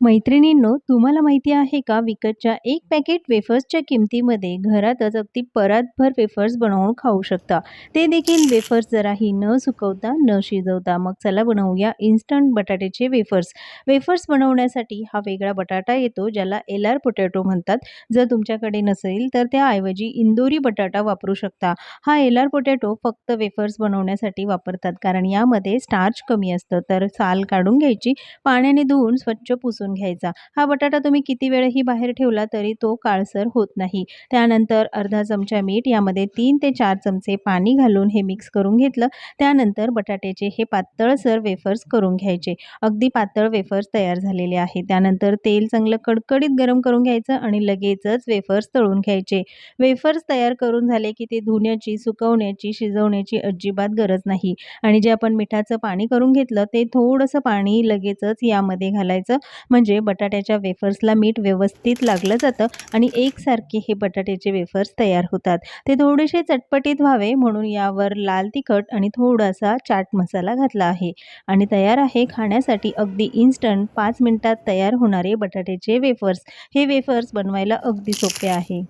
मैत्रिणींनो तुम्हाला माहिती आहे का विकतच्या एक पॅकेट वेफर्सच्या किमतीमध्ये घरातच अगदी परातभर वेफर्स बनवून खाऊ शकता. ते देखील वेफर्स जराही न सुकवता न शिजवता. मग चला बनवूया इन्स्टंट बटाट्याचे वेफर्स. वेफर्स बनवण्यासाठी हा वेगळा बटाटा येतो ज्याला एलार पोटॅटो म्हणतात. जर तुमच्याकडे नसेल तर त्याऐवजी इंदोरी बटाटा वापरू शकता. हा एलार पोटॅटो फक्त वेफर्स बनवण्यासाठी वापरतात कारण यामध्ये स्टार्च कमी असतं. तर साल काढून घ्यायची पाण्याने धुवून स्वच्छ पुसून घ्यायचा. हा बटाटा तुम्ही किती वेळही बाहेर ठेवला तरी तो काळसर होत नाही. त्यानंतर अर्धा चमचा मीठ यामध्ये तीन ते चार चमचे पाणी घालून हे मिक्स करून घेतलं. त्यानंतर बटाट्याचे हे पातळसर वेफर्स करून घ्यायचे. अगदी पातळ वेफर्स तयार झालेले आहे त्यानंतर तेल चांगलं कडकडीत गरम करून घ्यायचं आणि लगेचच वेफर्स तळून घ्यायचे. वेफर्स तयार करून झाले की ते धुण्याची सुकवण्याची शिजवण्याची अजिबात गरज नाही. आणि जे आपण मिठाचं पाणी करून घेतलं ते थोडंसं पाणी लगेचच यामध्ये घालायचं. म्हणजे बटाट्याच्या वेफर्सला मीठ व्यवस्थित लागलं जातं आणि एकसारखे हे बटाट्याचे वेफर्स तयार होतात. ते थोडेसे चटपटीत व्हावे म्हणून यावर लाल तिखट आणि थोडासा चाट मसाला घातला आहे. आणि तयार आहे खाण्यासाठी अगदी इन्स्टंट पाच मिनटात तयार होणारे बटाट्याचे वेफर्स. हे वेफर्स बनवायला अगदी सोपे आहे.